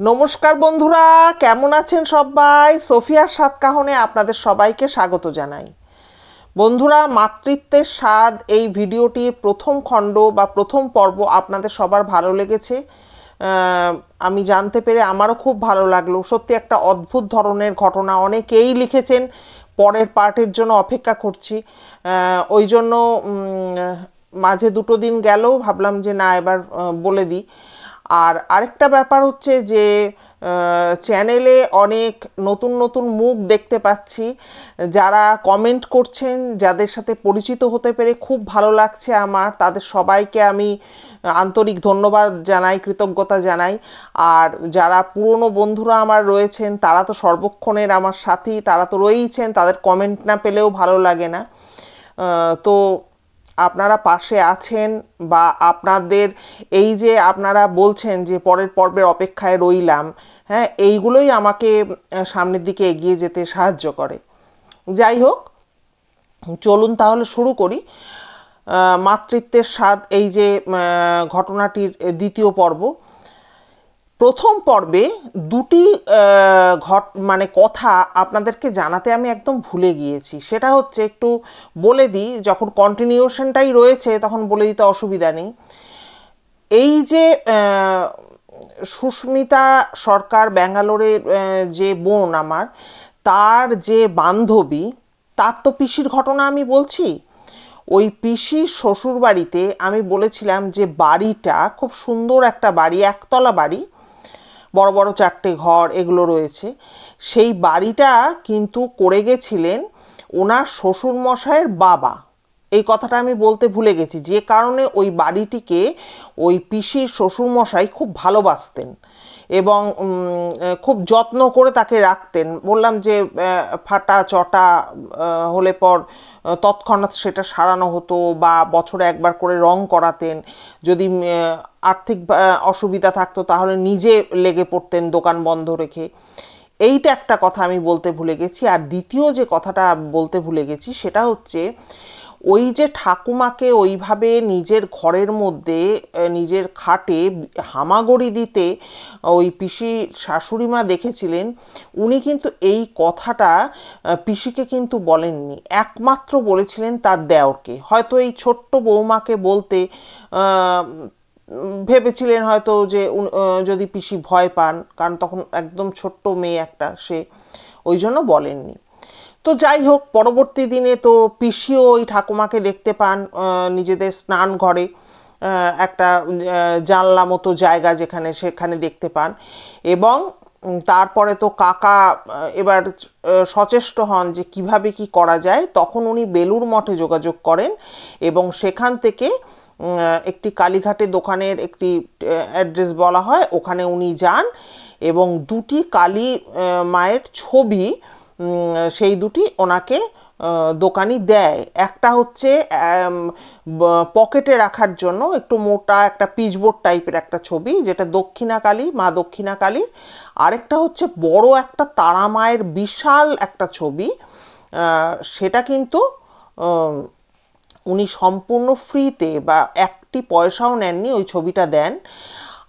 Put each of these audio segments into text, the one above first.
নমস্কার বন্ধুরা, কেমন আছেন সবাই? সোফিয়ার সাত কাহনে আপনাদের সবাইকে স্বাগত জানাই। বন্ধুরা, মাতৃত্বের স্বাদ এই ভিডিওটির প্রথম খণ্ড বা প্রথম পর্ব আপনাদের সবার ভালো লেগেছে। আমি জানতে পেরে আমারও খুব ভালো লাগল। সত্যি একটা অদ্ভুত ধরনের ঘটনা অনেকেই লিখেছেন। পরের পার্টের জন্য অপেক্ষা করছি। ওই জন্য মাঝে দুটো দিন গেল, ভাবলাম যে না, এবার বলে দিই। আর আরেকটা ব্যাপার হচ্ছে যে চ্যানেলে অনেক নতুন নতুন মুখ দেখতে পাচ্ছি। যারা কমেন্ট করছেন, যাদের সাথে পরিচিত হতে পেরে খুব ভালো লাগছে আমার, তাদের সবাইকে আমি আন্তরিক ধন্যবাদ জানাই, কৃতজ্ঞতা জানাই। আর যারা পুরনো বন্ধুরা আমার রয়েছেন, তারা তো সর্বক্ষণের আমার সাথী, তারা তো রয়েইছেন, তাদের কমেন্ট না পেলেও ভালো লাগে না। তো আপনারা পাশে আছেন বা আপনাদের এই যে আপনারা বলছেন যে পরের পর্বের অপেক্ষায় রইলাম হ্যাঁ এইগুলোই আমাকে সামনের দিকে এগিয়ে যেতে সাহায্য করে। যাই হোক, চলুন তাহলে শুরু করি। মাতৃত্বের স্বাদ, এই যে ঘটনাটির দ্বিতীয় পর্ব। প্রথম পর্বে দুটি ঘট মানে কথা আপনাদেরকে জানাতে আমি একদম ভুলে গিয়েছি। সেটা হচ্ছে একটু বলে দিই, যখন কন্টিনিউশনটাই রয়েছে তখন বলে দিতে অসুবিধা নেই। এই যে সুস্মিতা সরকার ব্যাঙ্গালোরের যে বোন আমার, তার যে বান্ধবী, তার তো পিসির ঘটনা আমি বলছি। ওই পিসির শ্বশুর বাড়িতে আমি বলেছিলাম যে বাড়িটা খুব সুন্দর একটা বাড়ি, একতলা বাড়ি বড় বড় চারটে ঘর এগুলো রয়েছে। সেই বাড়িটা কিন্তু করে গেছিলেন ওনার শ্বশুরমশাইয়ের বাবা। এই কথাটা আমি বলতে ভুলে গেছি। যে কারণে ওই বাড়িটিকে ওই পিসির শ্বশুরমশাই খুব ভালোবাসতেন। এবং খুব যত্ন করে তাকে রাখতেন। বললাম যে ফাটা চটা হলে পর তৎক্ষণাৎ সেটা সারানো হতো বা বছরে একবার করে রং করাতেন। যদি আর্থিক অসুবিধা থাকতো তাহলে নিজে লেগে পড়তেন দোকান বন্ধ রেখে। এইটা একটা কথা আমি বলতে ভুলে গেছি। আর দ্বিতীয় যে কথাটা বলতে ভুলে গেছি সেটা হচ্ছে ওই যে ঠাকুমাকে ওইভাবে নিজের ঘরের মধ্যে নিজের খাটে হামাগুড়ি দিতে ওই পিসি শাশুড়িমা দেখেছিলেন, উনি কিন্তু এই কথাটা পিসিকে কিন্তু বলেননি। একমাত্র বলেছিলেন তার দেওরকে। হয়তো এই ছোট্ট বৌমাকে বলতে ভেবেছিলেন হয়তো যে যদি পিসি ভয় পান, কারণ তখন একদম ছোট্ট মেয়ে একটা সে, ওই জন্য বলেননি। তো যাই হোক, পরবর্তী দিনে তো পিসিও ওই ঠাকুমাকে দেখতে পান নিজেদের স্নান ঘরে একটা জানলা মতো জায়গা যেখানে সেখানে দেখতে পান। এবং তারপরে তো কাকা এবার সচেষ্ট হন যে কীভাবে কি করা যায়। তখন উনি বেলুর মঠে যোগাযোগ করেন এবং সেখান থেকে একটি কালীঘাটে দোকানের একটি অ্যাড্রেস বলা হয়, ওখানে উনি যান এবং দুটি কালী মায়ের ছবি সেই দুটি ওনাকে দোকানি দেয়। একটা হচ্ছে পকেটে রাখার জন্য একটু মোটা একটা পিচবোর্ড টাইপের একটা ছবি, যেটা দক্ষিণাকালী মা দক্ষিণাকালী আরেকটা হচ্ছে বড় একটা তারা মায়ের বিশাল একটা ছবি সেটা কিন্তু উনি সম্পূর্ণ ফ্রিতে বা একটি পয়সাও নেননি, ওই ছবিটা দেন।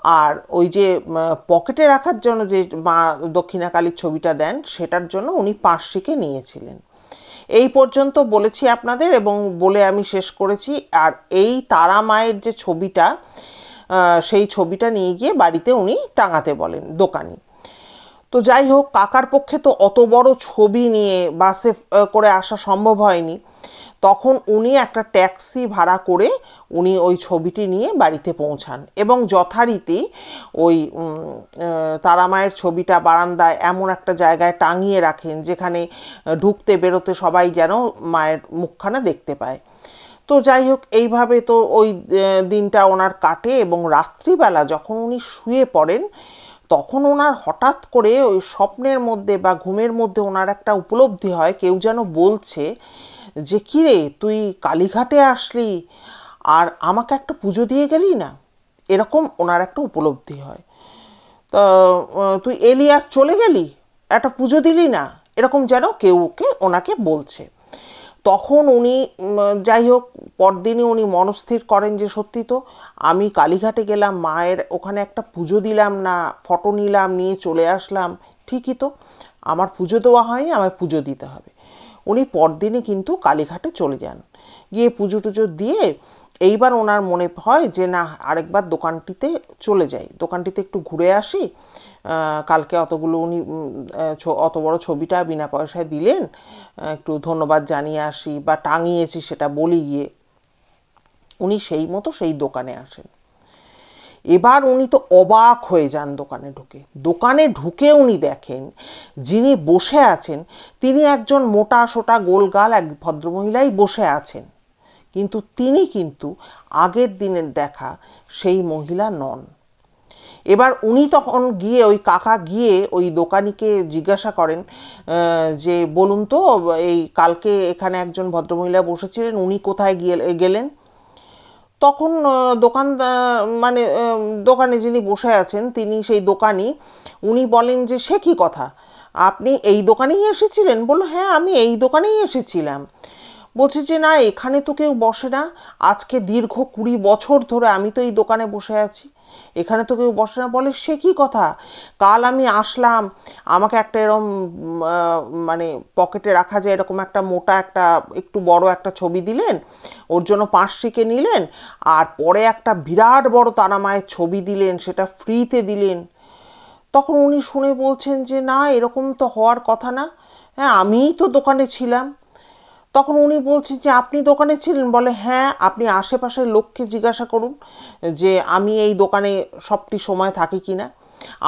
আর ওই যে পকেটে রাখার জন্য যে মা দক্ষিণাকালীর ছবিটা দেন, সেটার জন্য উনি পার্শ্বিকে নিয়েছিলেন। এই পর্যন্ত বলেছি আপনাদের এবং বলে আমি শেষ করেছি। আর এই তারা মায়ের যে ছবিটা সেই ছবিটা নিয়ে গিয়ে বাড়িতে উনি টাঙাতে বলেন দোকানি। তো যাই হোক, কাকার পক্ষে তো অত বড় ছবি নিয়ে বাসে করে আসা সম্ভব হয়নি। তখন উনি একটা ট্যাক্সি ভাড়া করে উনি ওই ছবিটি নিয়ে বাড়িতে পৌঁছান এবং যথারীতি ওই তারামায়ের ছবিটা বারান্দায় এমন একটা জায়গায় টাঙিয়ে রাখেন যেখানে ঢুকতে বেরোতে সবাই যেন মায়ের মুখখানা দেখতে পায়। তো যাই হোক, এইভাবে তো ওই দিনটা ওনার কাটে এবং রাত্রিবেলা যখন উনি শুয়ে পড়েন, তখন ওনার হঠাৎ করে ওই স্বপ্নের মধ্যে বা ঘুমের মধ্যে ওনার একটা উপলব্ধি হয়, কেউ যেন বলছে যে কিরে তুই কালীঘাটে আসলি? আর আমাকে একটা পুজো দিয়ে গেলি না? এরকম ওনার একটা উপলব্ধি হয়। তো তুই এলি আর চলে গেলি? একটা পুজো দিলি না? এরকম যেন কেউ ওকে, ওনাকে বলছে। তখন উনি যাই হোক, পরদিনই উনি মনস্থির করেন যে, সত্যি তো, আমি কালীঘাটে গেলাম, মায়ের ওখানে একটা পুজো দিলাম না, ফটো নিলাম, নিয়ে চলে আসলাম। ঠিকই তো, আমার পুজো দেওয়া হয়নি, আমায় পুজো দিতে হবে। উনি পরদিনই কিন্তু কালীঘাটে চলে যান। গিয়ে পুজো টুজো দিয়ে এইবার ওনার মনে হয় যে, না, আরেকবার দোকানটিতে চলে যাই। দোকানটিতে একটু ঘুরে আসি। কালকে অতগুলো উনি অত বড় ছবিটা বিনা পয়সায় দিলেন। একটু ধন্যবাদ জানিয়ে আসি বা টাঙিয়েছি সেটা বলি গিয়ে। উনি সেই মতো সেই দোকানে আসেন। এবার উনি তো অবাক হয়ে যান দোকানে ঢুকে। দোকানে ঢুকে উনি দেখেন, যিনি বসে আছেন, তিনি একজন মোটা সোটা গোলগাল এক ভদ্রমহিলাই বসে আছেন। কিন্তু তিনি কিন্তু আগের দিনের দেখা সেই মহিলা নন। এবার উনি তখন গিয়ে ওই কাকা গিয়ে ওই দোকানিকে জিজ্ঞাসা করেন যে বলুন তো, এই কালকে এখানে একজন ভদ্রমহিলা বসেছিলেন, উনি কোথায় গিয়ে, গেলেন? তখন দোকান মানে দোকানে যিনি বসে আছেন, তিনি সেই দোকানি, উনি বলেন যে, সে কি কথা? আপনি এই দোকানেই এসেছিলেন? বলল হ্যাঁ আমি এই দোকানেই এসেছিলাম। বলছে যে, না, এখানে তো কেউ বসে না। আজকে দীর্ঘ কুড়ি বছর ধরে আমি তো এই দোকানে বসে আছি। এখানে তো কেউ বসে না। বলে, সে কি কথা? কাল আমি আসলাম, আমাকে একটা এরম মানে পকেটে রাখা যায় এরকম একটা মোটা একটা, একটু বড় একটা ছবি দিলেন, ওর জন্য পাঁচটিকে নিলেন, আর পরে একটা বিরাট বড় তারা মায়ের ছবি দিলেন, সেটা ফ্রিতে দিলেন। তখন উনি শুনে বলছেন যে, না, এরকম তো হওয়ার কথা না। হ্যাঁ আমিই তো দোকানে ছিলাম। তখন উনি বলছেন যে, আপনি দোকানে ছিলেন? বলে হ্যাঁ আপনি আশেপাশের লোককে জিজ্ঞাসা করুন যে, আমি এই দোকানে সবটি সময় থাকি কি না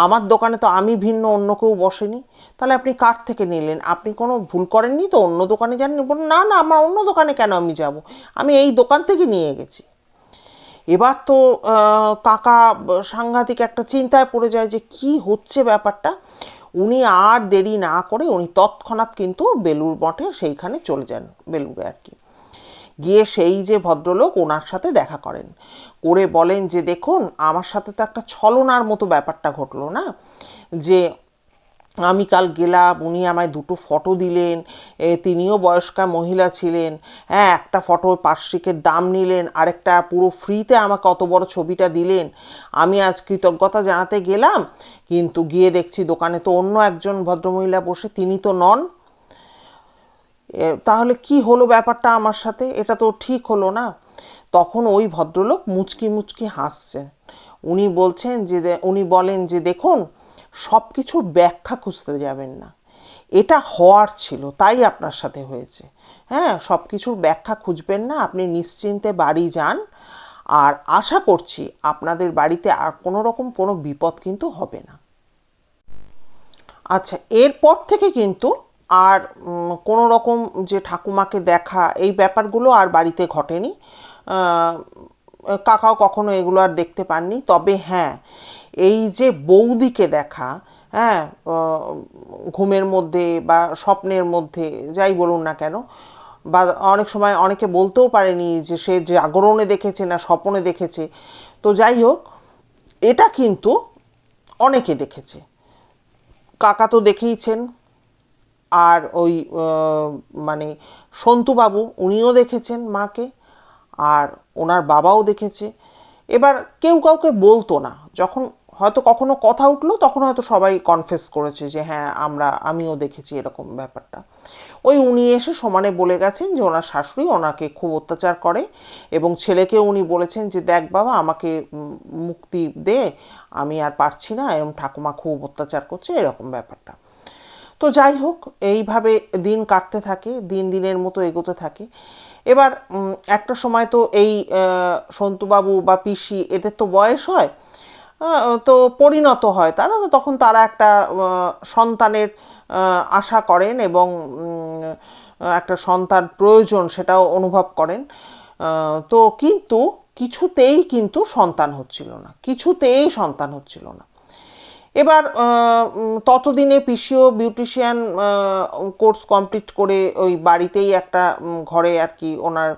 আমার দোকানে তো আমি ভিন্ন, অন্য কেউ বসেনি। তাহলে আপনি কার থেকে নিলেন? আপনি কোনো ভুল করেননি তো? অন্য দোকানে যাননি বলুন, না না, আমার অন্য দোকানে কেন আমি যাব? আমি এই দোকান থেকে নিয়ে গেছি। এবার তো কাকা সাংঘাতিক একটা চিন্তায় পড়ে যায় যে, কি হচ্ছে ব্যাপারটা? উনি আর দেরি না করে উনি তৎক্ষণাৎ কিন্তু বেলুর মঠে সেইখানে চলে যান বেলুরে আর কি। গিয়ে সেই যে ভদ্রলোক ওনার সাথে দেখা করেন। করে বলেন যে, দেখুন, আমার সাথে তো একটা ছলনার মতো ব্যাপারটা ঘটলো না, যে আমি কাল গেলাম উনি আমায় দুটো ফটো দিলেন এ, তিনিও বয়স্কা মহিলা ছিলেন হ্যাঁ একটা ফটোর পার্শ্বিকের দাম নিলেন আরেকটা পুরো ফ্রিতে আমাকে অত বড় ছবিটা দিলেন। আমি আজ কৃতজ্ঞতা জানাতে গেলাম কিন্তু গিয়ে দেখছি দোকানে তো অন্য একজন ভদ্রমহিলা বসে তিনি তো নন। তাহলে কি হলো ব্যাপারটা আমার সাথে? এটা তো ঠিক হলো না। তখন ওই ভদ্রলোক মুচকি মুচকি হাসছেন। উনি বলছেন যে উনি বলেন যে দেখুন সব কিছুর ব্যাখ্যা খুঁজতে যাবেন না। এটা হওয়ার ছিল, তাই আপনার সাথে হয়েছে। হ্যাঁ সব কিছুর ব্যাখ্যা খুঁজবেন না, আপনি নিশ্চিন্তে বাড়ি যান। আর আশা করছি আপনাদের বাড়িতে আর কোনো রকম কোনো বিপদ কিন্তু হবে না। আচ্ছা এরপর থেকে কিন্তু আর কোনো রকম যে ঠাকুমাকে দেখা, এই ব্যাপারগুলো আর বাড়িতে ঘটেনি। কাকাও কখনো এগুলো আর দেখতে পাননি। তবে হ্যাঁ এই যে বৌদিকে দেখা হ্যাঁ ঘুমের মধ্যে বা স্বপ্নের মধ্যে, যাই বলুন না কেন, বা অনেক সময় অনেকে বলতেও পারেনি যে সে জাগরণে দেখেছে না স্বপনে দেখেছে। তো যাই হোক, এটা কিন্তু অনেকে দেখেছে। কাকা তো দেখেইছেন, আর ওই মানে সন্তুবাবু উনিও দেখেছেন মাকে, আর ওনার বাবাও দেখেছে। এবার কেউ কাউকে বলতো না, যখন হয়তো কখনো কথা উঠল, তখন হয়তো সবাই কনফেস করেছে যে হ্যাঁ আমরা, আমিও দেখেছি এরকম ব্যাপারটা। ওই উনি এসে সমানে বলে গেছেন যে, ওনার শাশুড়ি ওনাকে খুব অত্যাচার করে এবং ছেলেকে উনি বলেছেন যে, দেখ বাবা, আমাকে মুক্তি দে, আমি আর পারছি না এরকম ঠাকুমা খুব অত্যাচার করছে, এরকম ব্যাপারটা। তো যাই হোক, এইভাবে দিন কাটতে থাকে, দিন দিনের মতো এগোতে থাকে। এবার একটা সময় তো এই সন্তুবাবু বা পিসি, এদের তো বয়স হয় তো পরিণত হয় তারা তখন তারা একটা সন্তানের আশা করেন এবং একটা সন্তান প্রয়োজন সেটাও অনুভব করেন। তো কিন্তু কিছুতেই কিন্তু সন্তান হচ্ছিল না, কিছুতেই সন্তান হচ্ছিল না। এবার ততদিনে পিসিও বিউটিশিয়ান কোর্স কমপ্লিট করে ওই বাড়িতেই একটা ঘরে আর কি ওনার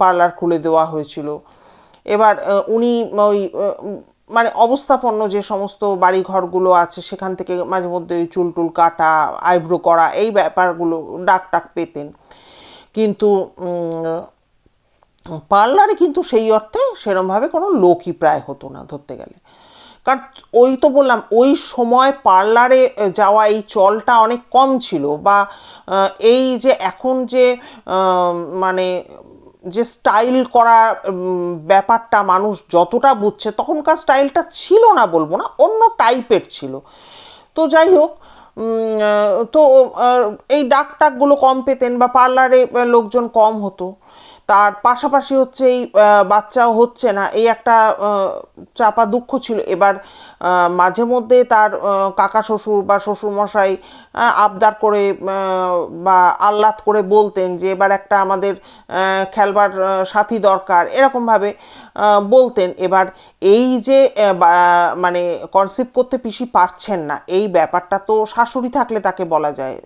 পার্লার খুলে দেওয়া হয়েছিল। এবার উনি ওই মানে অবস্থাপন্ন যে সমস্ত বাড়ি ঘরগুলো আছে, সেখান থেকে মাঝে মধ্যে চুল টুল কাটা, আইব্রো করা, এই ব্যাপারগুলো ডাক টাক পেতেন। কিন্তু পার্লারে কিন্তু সেই অর্থে সেরমভাবে কোনো লোকই প্রায় হতো না ধরতে গেলে। কারণ ওই তো বললাম, ওই সময় পার্লারে যাওয়া এই চলটা অনেক কম ছিল বা এই যে এখন যে মানে যে স্টাইল করা ব্যাপারটা মানুষ যতটা বুঝছে, তখনকার স্টাইলটা ছিল না বলব না, অন্য টাইপের ছিল। তো যাই হোক তো এই ডাক টাকগুলো কম পেতেন বা পার্লারে লোকজন কম হতো। তার পাশাপাশি হচ্ছে এই বাচ্চাও হচ্ছে না। এই একটা চাপা দুঃখ ছিল। এবার মাঝে মধ্যে তার কাকা শ্বশুর বা শ্বশুর মশাই আবদার করে বা আহ্লাদ করে বলতেন যে, এবার একটা আমাদের খেলবার সাথী দরকার। এরকমভাবে বলতেন। এবার এই যে মানে কনসেপ্ট করতে পিসি পারছেন না, এই ব্যাপারটা তো শাশুড়ি থাকলে তাকে বলা যায়।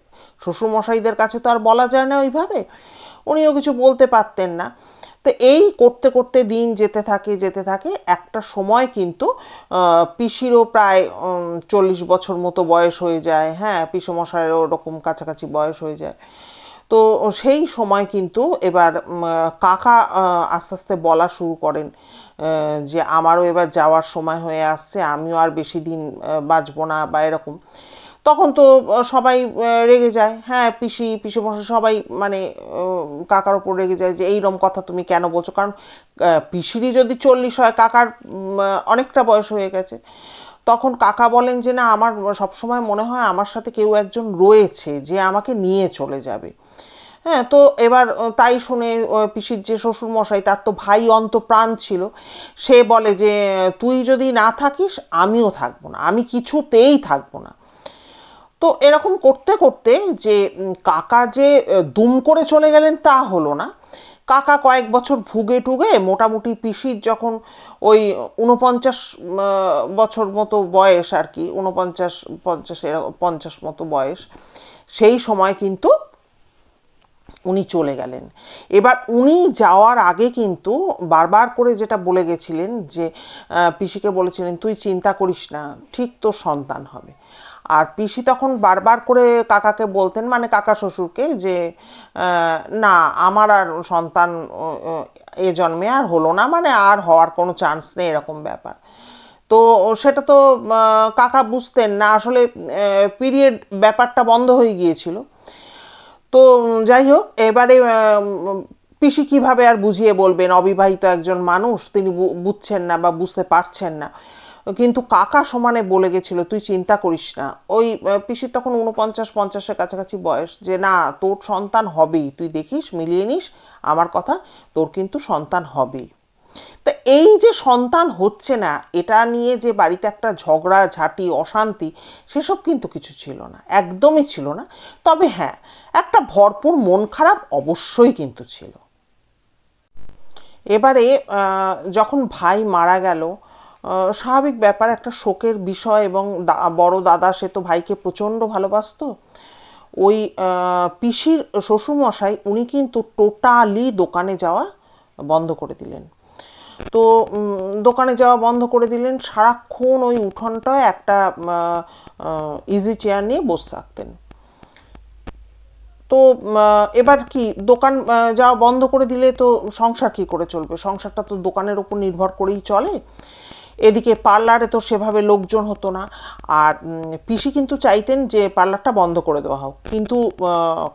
শ্বশুর মশাইদের কাছে তো আর বলা যায় না ওইভাবে। উনিও কিছু বলতে পারতেন না। তো এই করতে করতে দিন যেতে থাকে যেতে থাকে। একটা সময় কিন্তু পিসিরও প্রায় চল্লিশ বছর মতো বয়স হয়ে যায়। হ্যাঁ পিসমশাইয়েরও ওরকম কাছাকাছি বয়স হয়ে যায়। তো সেই সময় কিন্তু এবার কাকা আস্তে আস্তে বলা শুরু করেন যে আমারও এবার যাওয়ার সময় হয়ে আসছে, আমিও আর বেশি দিন বাঁচবো না বা এরকম। তখন তো সবাই রেগে যায়। হ্যাঁ পিসি পিসি মশাই সবাই মানে কাকার ওপর রেগে যায় যে এইরকম কথা তুমি কেন বলছো? কারণ পিসিরই যদি চল্লিশ হয়, কাকার অনেকটা বয়স হয়ে গেছে। তখন কাকা বলেন যে, না, আমার সবসময় মনে হয় আমার সাথে কেউ একজন রয়েছে যে আমাকে নিয়ে চলে যাবে। হ্যাঁ তো এবার তাই শুনে পিসির যে শ্বশুর মশাই তার তো ভাই অন্ত প্রাণ ছিল। সে বলে যে, তুই যদি না থাকিস, আমিও থাকব না। আমি কিছুতেই থাকব না। তো এরকম করতে করতে যে কাকা যে দুম করে চলে গেলেন তা হলো না। কাকা কয়েক বছর ভুগে টুগে মোটামুটি পিসির যখন ওই উনপঞ্চাশ বছর মতো বয়স আর কি উনপঞ্চাশ পঞ্চাশ, এরকম, পঞ্চাশ মতো বয়স, সেই সময় কিন্তু উনি চলে গেলেন। এবার উনি যাওয়ার আগে কিন্তু বারবার করে যেটা বলে গেছিলেন যে পিসিকে বলেছিলেন, তুই চিন্তা করিস না, ঠিক তোর সন্তান হবে। আর পিসি তখন বারবার করে কাকাকে বলতেন মানে কাকা শ্বশুরকে, যে না, আমার আর সন্তান এ জন্মে আর হলো না মানে আর হওয়ার কোনো চান্স নেই, এরকম ব্যাপার। তো সেটা তো কাকা বুঝতেন না, আসলে পিরিয়ড ব্যাপারটা বন্ধ হয়ে গিয়েছিল। তো যাই হোক, এবারে পিসি কীভাবে আর বুঝিয়ে বলবেন? অবিবাহিত একজন মানুষ, তিনি বুঝছেন না বা বুঝতে পারছেন না। কিন্তু কাকা সমানে বলে গেছিল, তুই চিন্তা করিস না। ওই পিসির তখন উনপঞ্চাশ পঞ্চাশের কাছাকাছি বয়স যে, না, তোর সন্তান হবেই, তুই দেখিস, মিলিয়ে নিস, আমার কথা তোর কিন্তু সন্তান হবেই। তা এই যে সন্তান হচ্ছে না, এটা নিয়ে যে বাড়িতে একটা ঝগড়া, ঝাঁটি, অশান্তি, সেসব কিন্তু কিছু ছিল না, একদমই ছিল না। তবে হ্যাঁ একটা ভরপুর মন খারাপ অবশ্যই কিন্তু ছিল। এবারে যখন ভাই মারা গেল স্বাভাবিক ব্যাপার, একটা শোকের বিষয় এবং বড় দাদা, সে তো ভাইকে প্রচণ্ড ভালোবাসতো। ওই পিসির শ্বশুরমশাই, উনি কিন্তু টোটালি দোকানে যাওয়া বন্ধ করে দিলেন। তো দোকানে যাওয়া বন্ধ করে দিলেন, সারাক্ষণ ওই উঠোনটায় একটা ইজি চেয়ার নিয়ে বসে থাকতেন। তো এবার কি, দোকান যাওয়া বন্ধ করে দিলে তো সংসার কি করে চলবে? সংসারটা তো দোকানের উপর নির্ভর করেই চলে। এদিকে পার্লারে তো সেভাবে লোকজন হতো না। আর পিসি কিন্তু চাইতেন যে পার্লারটা বন্ধ করে দেওয়া হোক। কিন্তু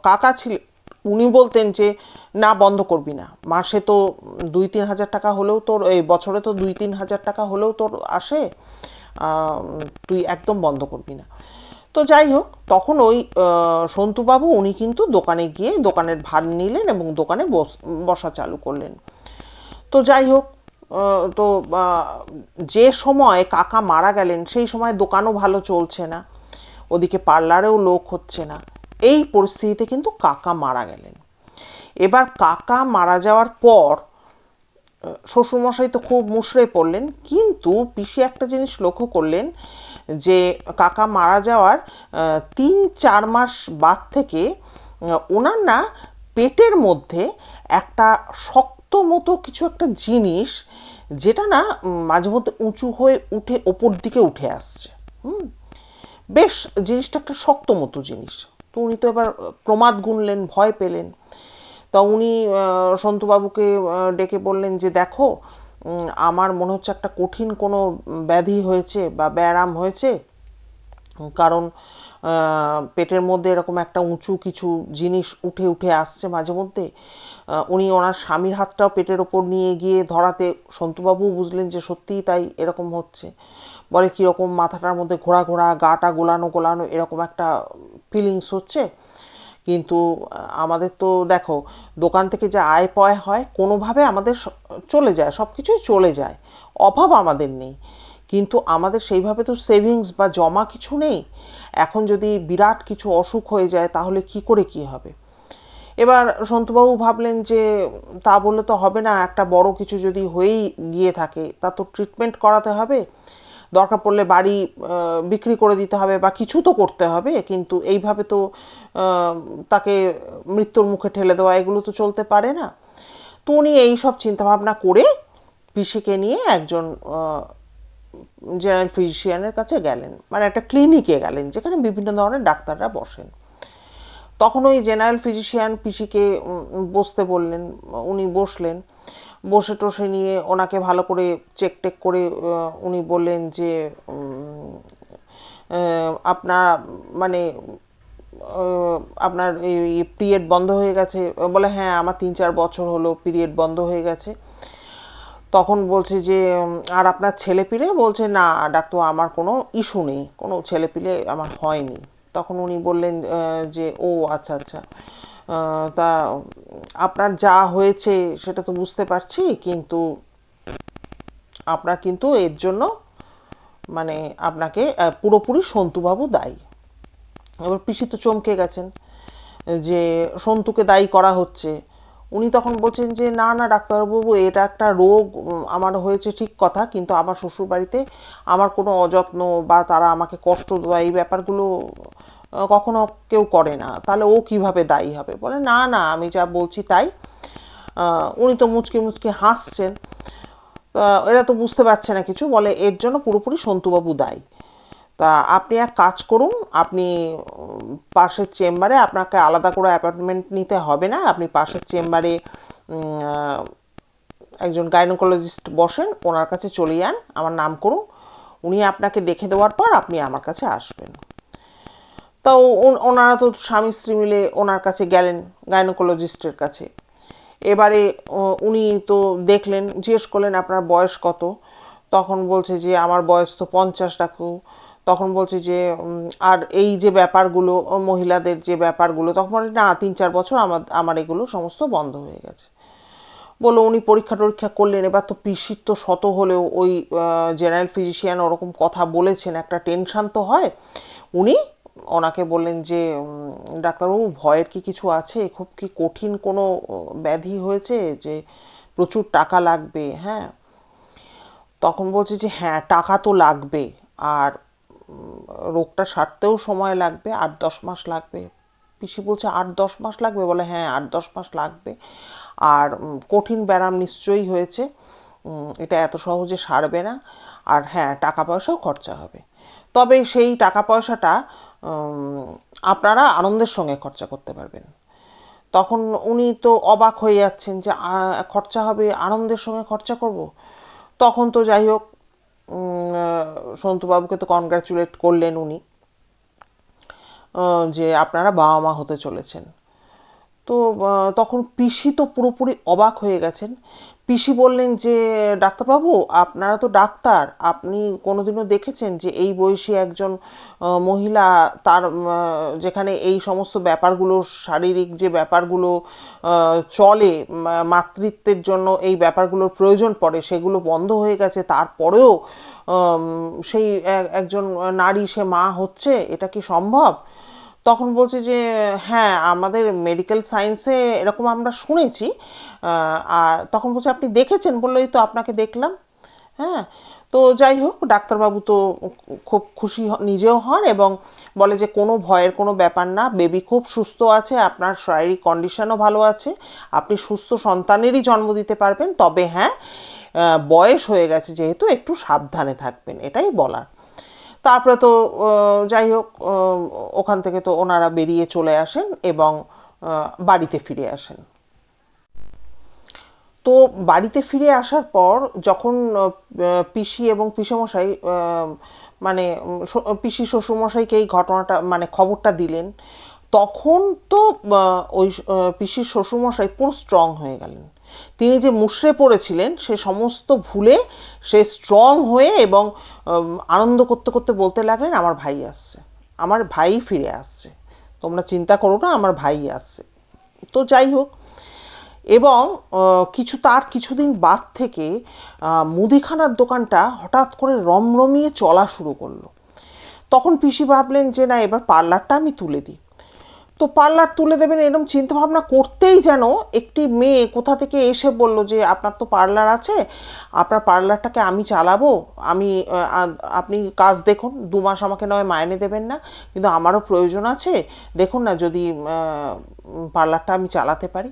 কাকা ছিল, উনি বলতেন যে, না, বন্ধ করবি না। মাসে তো দুই তিন হাজার টাকা হলেও তোর, এই বছরে তো দুই তিন হাজার টাকা হলেও তোর আসে। তুই একদম বন্ধ করবি না। তো যাই হোক, তখন ওই সন্তুবাবু উনি কিন্তু দোকানে গিয়ে দোকানের ভার নিলেন এবং দোকানে বস- চালু করলেন। তো যাই হোক তো যে সময় কাকা মারা গেলেন, সেই সময় দোকানও ভালো চলছে না। ওদিকে পার্লারেও লোক হচ্ছে না। এই পরিস্থিতিতে কিন্তু কাকা মারা গেলেন। এবার কাকা মারা যাওয়ার পর শ্বশুরমশাই তো খুব মুষড়ে পড়লেন, কিন্তু পিসি একটা জিনিস লক্ষ্য করলেন যে, কাকা মারা যাওয়ার তিন চার মাস বাদ থেকে ওনার না পেটের মধ্যে একটা শক্ত মতো কিছু একটা জিনিস যেটা না মাঝে মধ্যে উঁচু হয়ে উঠে ওপর দিকে উঠে আসছে, হুম? বেশ, জিনিসটা একটা শক্ত মতো জিনিস। তো উনি তো এবার প্রমাদ গুনলেন, ভয় পেলেন। তা উনি সন্তুবাবুকে ডেকে বললেন যে, দেখো আমার মনে হচ্ছে একটা কঠিন কোনো ব্যাধি হয়েছে বা ব্যায়াম হয়েছে। কারণ পেটের মধ্যে এরকম একটা উঁচু কিছু জিনিস উঠে উঠে আসছে মাঝে মধ্যে উনি ওনার স্বামীর হাতটাও পেটের ওপর নিয়ে গিয়ে ধরাতে, সন্তুবাবু বুঝলেন যে সত্যিই তাই এরকম হচ্ছে। বলে কীরকম মাথাটার মধ্যে ঘোরা ঘোরা গাটা গোলানো গোলানো এরকম একটা ফিলিংস হচ্ছে। কিন্তু আমাদের তো দেখো, দোকান থেকে যে আয় পয় হয়, কোনোভাবে আমাদের চলে যায় সব কিছুই চলে যায়। অভাব আমাদের নেই। কিন্তু আমাদের সেইভাবে তো সেভিংস বা জমা কিছু নেই। এখন যদি বিরাট কিছু অসুখ হয়ে যায়, তাহলে কি করে কি হবে? এবার সন্তুবাবু ভাবলেন যে, তা বললে তো হবে না, একটা বড় কিছু যদি হয়েই গিয়ে থাকে, তা তো ট্রিটমেন্ট করাতে হবে। দরকার পড়লে বাড়ি বিক্রি করে দিতে হবে বা কিছু তো করতে হবে, কিন্তু এইভাবে তো তাকে মৃত্যুর মুখে ঠেলে দেওয়া, এগুলো তো চলতে পারে না। তো উনি এই সব চিন্তাভাবনা করে পিসিকে নিয়ে একজন জেনারেল ফিজিশিয়ানের কাছে গেলেন। মানে একটা ক্লিনিকে গেলেন, যেখানে বিভিন্ন ধরনের ডাক্তাররা বসেন। তখন ওই জেনারেল ফিজিশিয়ান পিসিকে বসতে বললেন, উনি বসলেন। বসে টসে নিয়ে ওনাকে ভালো করে চেক টেক করে উনি বললেন যে আপনার মানে আপনার এই পিরিয়ড বন্ধ হয়ে গেছে। বলে হ্যাঁ আমার তিন চার বছর হলো পিরিয়ড বন্ধ হয়ে গেছে। তখন বলছে যে আর আপনার ছেলে পিলে বলছে, না, ডাক্তার, আমার কোনো ইস্যু নেই, কোনো ছেলে পিলে আমার হয়নি। তখন উনি বললেন যে, ও আচ্ছা আচ্ছা তা, আপনার যা হয়েছে সেটা তো বুঝতে পারছি, কিন্তু আপনার কিন্তু এর জন্য মানে আপনাকে পুরোপুরি সন্তুবাবু দায়ী। এবার পিসি তো চমকে গেছেন, যে, সন্তুকে দায়ী করা হচ্ছে। উনি তখন বলছেন যে, না না, ডাক্তারবাবু, এটা একটা রোগ আমার হয়েছে ঠিক কথা, কিন্তু আমার শ্বশুর বাড়িতে আমার কোনো অযত্ন বা তারা আমাকে কষ্ট দেওয়া, এই ব্যাপারগুলো কখনো কেউ করে না। তাহলে ও কীভাবে দায়ী হবে? বলে, না না, আমি যা বলছি তাই। উনি তো মুচকি মুচকি হাসছেন। এরা তো বুঝতে পারছে না কিছু। বলে, এর জন্য পুরোপুরি সন্তুবাবু দায়ী। তা আপনি এক কাজ করুন, আপনি, পাশের চেম্বারে আপনাকে আলাদা করে অ্যাপয়েন্টমেন্ট নিতে হবে না। আপনি পাশের চেম্বারে একজন গাইনোকোলজিস্ট বসেন, ওনার কাছে চলে যান, আমার নাম করুন। উনি আপনাকে দেখে দেওয়ার পর আপনি আমার কাছে আসবেন। তো ওনারা তো স্বামী স্ত্রী মিলে ওনার কাছে গেলেন গাইনোকোলজিস্টের কাছে। এবারে উনি তো দেখলেন, জিজ্ঞেস করলেন, আপনার বয়স কত? তখন বলছে যে, আমার বয়স তো পঞ্চাশ, ডাকু। তখন বলছে যে আর এই যে ব্যাপারগুলো মহিলাদের যে ব্যাপারগুলো, তখন বলে, না, তিন, চার বছর আমার আমার এগুলো সমস্ত বন্ধ হয়ে গেছে। বলল, উনি পরীক্ষা টরীক্ষা করলেন, এবার তো পিসির তো শত হলেও ওই জেনারেল ফিজিশিয়ান ওরকম কথা বলেছেন, একটা টেনশান তো হয়। উনি ওনাকে বললেন যে ডাক্তারবাবু, ভয়ের কি কিছু আছে? খুব কি কঠিন কোনো ব্যাধি হয়েছে যে প্রচুর টাকা লাগবে? হ্যাঁ। তখন বলছে যে হ্যাঁ টাকা তো লাগবে। আর রোগটা সারতেও সময় লাগবে, আট দশ মাস লাগবে। পিসি বলছে, আট দশ মাস লাগবে? বলে হ্যাঁ আট দশ মাস লাগবে। আর কঠিন ব্যায়াম নিশ্চয়ই হয়েছে। এটা এত সহজে সারবে না। আর হ্যাঁ টাকা পয়সাও খরচা হবে। তবে সেই টাকা পয়সাটা আপনারা আনন্দের সঙ্গে খরচা করতে পারবেন। তখন উনি তো অবাক হয়ে যাচ্ছেন যে খরচা হবে, আনন্দের সঙ্গে খরচা করব? তখন তো যাই হোক সন্তুবাবুকে তো কনগ্রাচুলেট করলেন উনি যে আপনারা বাবা মা হতে চলেছেন। তো তখন পিসি তো পুরোপুরি অবাক হয়ে গেছেন। পিসি বললেন যে, ডাক্তারবাবু, আপনারা তো ডাক্তার। আপনি কোনোদিনও দেখেছেন যে, এই বয়সী একজন মহিলা তার যেখানে এই সমস্ত ব্যাপারগুলো, শারীরিক যে ব্যাপারগুলো চলে মাতৃত্বের জন্য এই ব্যাপারগুলোর প্রয়োজন পড়ে, সেগুলো বন্ধ হয়ে গেছে, তারপরেও সেই একজন নারী সে মা হচ্ছে, এটা কি সম্ভব? তখন বলছে যে হ্যাঁ আমাদের মেডিকেল সায়েন্সে এরকম আমরা শুনেছি। আর তখন বলছে, আপনি দেখেছেন? বলল, এই তো আপনাকে দেখলাম। হ্যাঁ তো যাই হোক, ডাক্তারবাবু তো খুব খুশি নিজেও হন এবং বলে যে, কোনো ভয়ের কোনো ব্যাপার না বেবি খুব সুস্থ আছে, আপনার শারীরিক কন্ডিশনও ভালো আছে, আপনি সুস্থ সন্তানেরই জন্ম দিতে পারবেন। তবে হ্যাঁ বয়স হয়ে গেছে যেহেতু, একটু সাবধানে থাকবেন, এটাই বলার। তারপরে তো যাই হোক ওখান থেকে তো ওনারা বেরিয়ে চলে আসেন এবং বাড়িতে ফিরে আসেন। তো বাড়িতে ফিরে আসার পর যখন পিসি এবং পিসেমশাই মানে পিসি শ্বশুরমশাইকে এই ঘটনাটা মানে খবরটা দিলেন, তখন তো ওই পিসির শ্বশুরমশাই পুরো স্ট্রং হয়ে গেলেন। তিনি যে মুষড়ে পড়েছিলেন, সে সমস্ত ভুলে সে স্ট্রং হয়ে এবং আনন্দ করতে করতে বলতে লাগলেন, আমার ভাই আসছে। আমার ভাই ফিরে আসছে। তোমরা চিন্তা করো না, আমার ভাই আসছে। তো যাই হোক, এবং কিছু, তার কিছুদিন বাদ থেকে মুদিখানার দোকানটা হঠাৎ করে রমরমিয়ে চলা শুরু করল। তখন পিসি ভাবলেন যে, না, এবার পার্লারটা আমি তুলে দিই। তো পার্লার তুলে দেবেন এরকম চিন্তা ভাবনা করতেই যেন একটি মেয়ে কোথা থেকে এসে বলল যে, আপনার তো পার্লার আছে, আপনার পার্লারটাকে আমি চালাবো, আমি আপনি কাজ দেখুন, দু মাস আমাকে নয় মাইনে দেবেন না, কিন্তু আমারও প্রয়োজন আছে, দেখুন না যদি পার্লারটা আমি চালাতে পারি।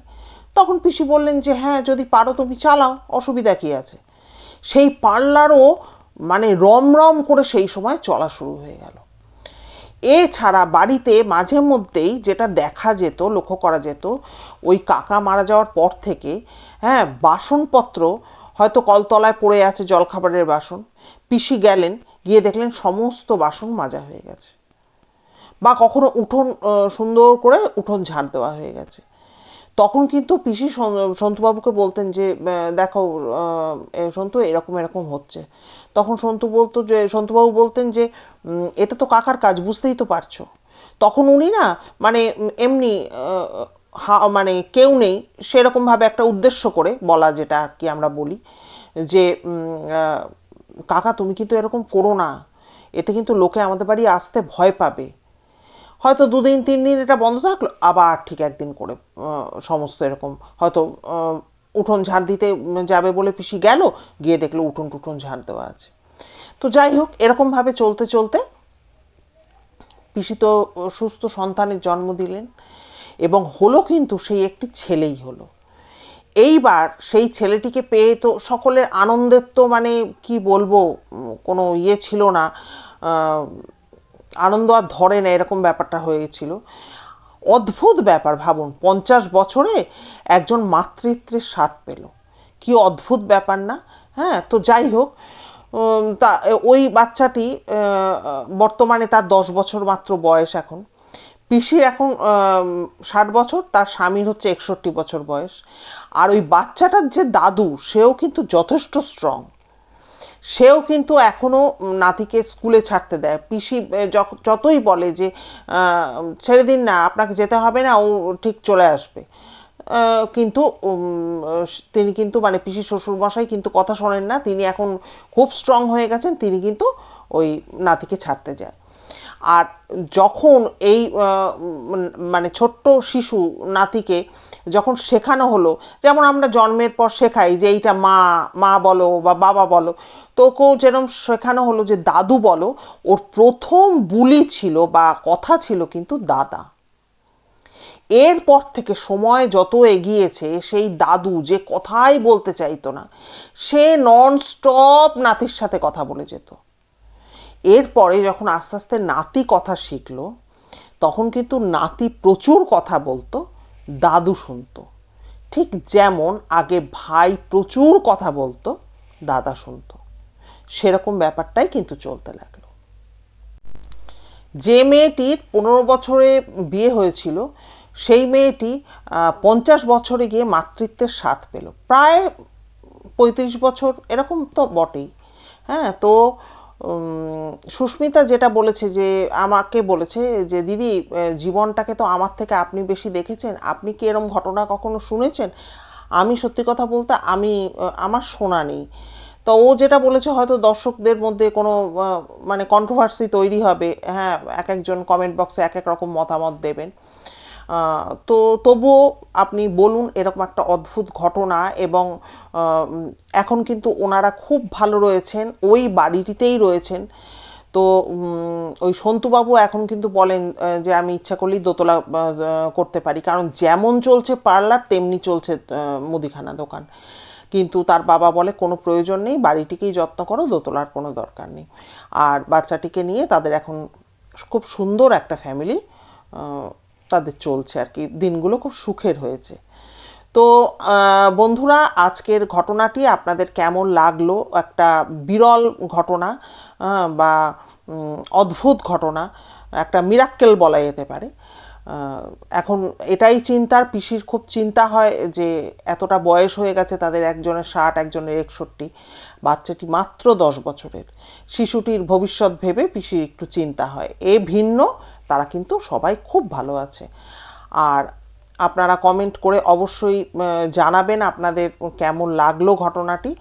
তখন পিসি বললেন যে হ্যাঁ যদি পারো তুমি চালাও, অসুবিধা কী আছে? সেই পার্লারও মানে রমরম করে সেই সময় চলা শুরু হয়ে গেল। এছাড়া বাড়িতে মাঝে মধ্যেই যেটা দেখা যেত, লক্ষ্য করা যেত, ওই কাকা মারা যাওয়ার পর থেকে হ্যাঁ বাসনপত্র হয়তো কলতলায় পড়ে আছে জলখাবারের বাসন, পিসি গেলেন, গিয়ে দেখলেন সমস্ত বাসন মাজা হয়ে গেছে। বা কখনো উঠোন সুন্দর করে উঠোন ঝাড় দেওয়া হয়ে গেছে। তখন কিন্তু পিসি সন- সন্তুবাবুকে বলতেন যে দেখো সন্তু, এরকম এরকম হচ্ছে। তখন সন্তু বলতো যে, সন্তুবাবু বলতেন যে এটা তো কাকার কাজ, বুঝতেই তো পারছ। তখন উনি না মানে এমনি মানে কেউ নেই, সেরকমভাবে একটা উদ্দেশ্য করে বলা, যেটা আর কি আমরা বলি, যে কাকা, তুমি কিন্তু এরকম করো না। এতে কিন্তু লোকে আমাদের বাড়ি আসতে ভয় পাবে। হয়তো দুদিন তিন দিন এটা বন্ধ থাকল, আবার ঠিক একদিন করে সমস্ত এরকম, হয়তো উঠোন ঝাড় দিতে যাবে বলে পিসি গেল, গিয়ে দেখল উঠোন টুঠোন ঝাড় দেওয়া আছে। তো যাই হোক, এরকমভাবে চলতে চলতে পিসি তো সুস্থ সন্তানের জন্ম দিলেন এবং হলো কিন্তু সেই একটি ছেলেই হলো। এইবার সেই ছেলেটিকে পেয়ে তো সকলের আনন্দের তো মানে কি বলব, কোনো ইয়ে ছিল না আনন্দ আর ধরে না, এরকম ব্যাপারটা হয়ে হয়েছিল। অদ্ভুত ব্যাপার ভাবুন, পঞ্চাশ বছরে একজন মাতৃত্বের স্বাদ পেল। কি অদ্ভুত ব্যাপার না? হ্যাঁ তো যাই হোক তা, ওই বাচ্চাটি বর্তমানে তার দশ বছর মাত্র বয়স এখন। পিসির এখন ষাট বছর, তার স্বামীর হচ্ছে একষট্টি বছর বয়স। আর ওই বাচ্চাটার যে দাদু, সেও কিন্তু যথেষ্ট স্ট্রং সেও কিন্তু এখনও নাতিকে স্কুলে ছাড়তে দেয়। পিসি যতই বলে যে ছেড়ে দিন না, আপনাকে যেতে হবে না, ও ঠিক চলে আসবে। কিন্তু তিনি কিন্তু মানে পিসি শ্বশুরমশাই কিন্তু কথা শোনেন না, তিনি এখন খুব স্ট্রং হয়ে গেছেন, তিনি কিন্তু ওই নাতিকে ছাড়তে যায়। আর যখন এই মানে ছোট্ট শিশু নাতিকে যখন শেখানো হলো, যেমন আমরা জন্মের পর শেখাই যে এইটা মা মা বলো বা বাবা বলো, তোকেও যেরকম শেখানো হলো যে দাদু বলো, ওর প্রথম বুলি ছিল বা কথা ছিল কিন্তু দাদা। এরপর থেকে সময় যত এগিয়েছে, সেই দাদু যে কথাই বলতে চাইতো না, সে নন স্টপ নাতির সাথে কথা বলে যেত। এরপরে যখন আস্তে আস্তে নাতি কথা শিখলো, তখন কিন্তু নাতি প্রচুর কথা বলতো দাদু শুনতো। ঠিক যেমন আগে ভাই প্রচুর কথা বলতো, দাদা শুনতো। সেরকম ব্যাপারটাই কিন্তু চলতে লাগল। যে মেয়েটির পনেরো বছরে বিয়ে হয়েছিল, সেই মেয়েটি পঞ্চাশ বছরে গিয়ে মাতৃত্বের স্বাদ পেল। প্রায় পঁয়ত্রিশ বছর, এরকম তো বটেই। হ্যাঁ তো সুস্মিতা যেটা বলেছে যে, আমাকে বলেছে যে, দিদি জীবনটাকে তো আমার থেকে আপনি বেশি দেখেছেন। আপনি কি এরম ঘটনা কখনো শুনেছেন? আমি সত্যি কথা বলতে, আমি আমার শোনা নেই। তো ও যেটা বলেছে, হয়তো দর্শকদের মধ্যে কোনো মানে কন্ট্রোভার্সি তৈরি হবে। হ্যাঁ এক একজন কমেন্ট বক্সে এক এক রকম মতামত দেবেন। তো তবুও আপনি বলুন এরকম একটা অদ্ভুত ঘটনা এবং এখন কিন্তু ওনারা খুব ভালো রয়েছেন, ওই বাড়িটিতেই রয়েছেন। তো ওই সন্তুবাবু এখন কিন্তু বলেন যে আমি ইচ্ছা করলেই দোতলা করতে পারি। কারণ যেমন চলছে পার্লার, তেমনি চলছে মুদিখানা দোকান। কিন্তু তার বাবা বলে, কোনো প্রয়োজন নেই, বাড়িটিকেই যত্ন করো, দোতলার কোনো দরকার নেই। আর বাচ্চাটিকে নিয়ে তাদের এখন খুব সুন্দর একটা ফ্যামিলি তাদের চলছে আর কি। দিনগুলো খুব সুখের হয়েছে। তো বন্ধুরা, আজকের ঘটনাটি আপনাদের কেমন লাগল? একটা বিরল ঘটনা বা অদ্ভুত ঘটনা, একটা মিরাক্কেল বলা যেতে পারে। এখন এটাই চিন্তার, পিসির খুব চিন্তা হয় যে, এতটা বয়স হয়ে গেছে তাদের একজনের ষাট, একজনের একষট্টি, বাচ্চাটি মাত্র দশ বছরের। শিশুটির ভবিষ্যৎ ভেবে পিসির একটু চিন্তা হয়। এ ভিন্ন তারা কিন্তু সবাই খুব ভালো আছে। আর আপনারা কমেন্ট করে অবশ্যই জানাবেন আপনাদের কেমন লাগল ঘটনাটি।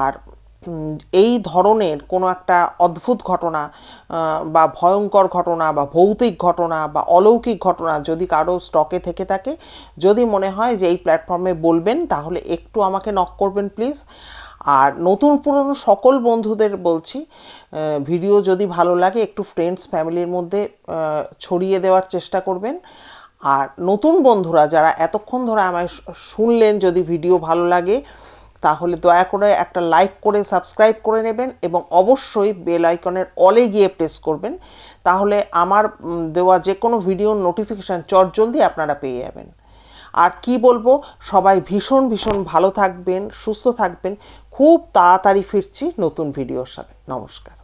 আর এই ধরনের কোনো একটা অদ্ভুত ঘটনা বা ভয়ঙ্কর ঘটনা, বা ভৌতিক ঘটনা, বা অলৌকিক ঘটনা যদি কারও স্টকে থেকে থাকে, যদি মনে হয় যে এই প্ল্যাটফর্মে বলবেন, তাহলে একটু আমাকে নক করবেন প্লিজ আর নতুন পুরনো সকল বন্ধুদের বলছি ভিডিও যদি ভালো লাগে, একটু ফ্রেন্ডস ফ্যামিলির মধ্যে ছড়িয়ে দেওয়ার চেষ্টা করবেন। আর নতুন বন্ধুরা যারা এতক্ষণ ধরে আমায় শুনলেন, যদি ভিডিও ভালো লাগে, তাহলে দয়া করে একটা লাইক করে সাবস্ক্রাইব করে নেবেন এবং অবশ্যই বেল আইকনের অলে গিয়ে প্রেস করবেন। তাহলে আমার দেওয়া যে কোনো ভিডিওর নোটিফিকেশান চটজলদি আপনারা পেয়ে যাবেন। আর কি বলব, সবাই ভীষণ ভীষণ ভালো থাকবেন, সুস্থ থাকবেন। খুব তাড়াতাড়ি ফিরছি নতুন ভিডিওর সাথে। নমস্কার।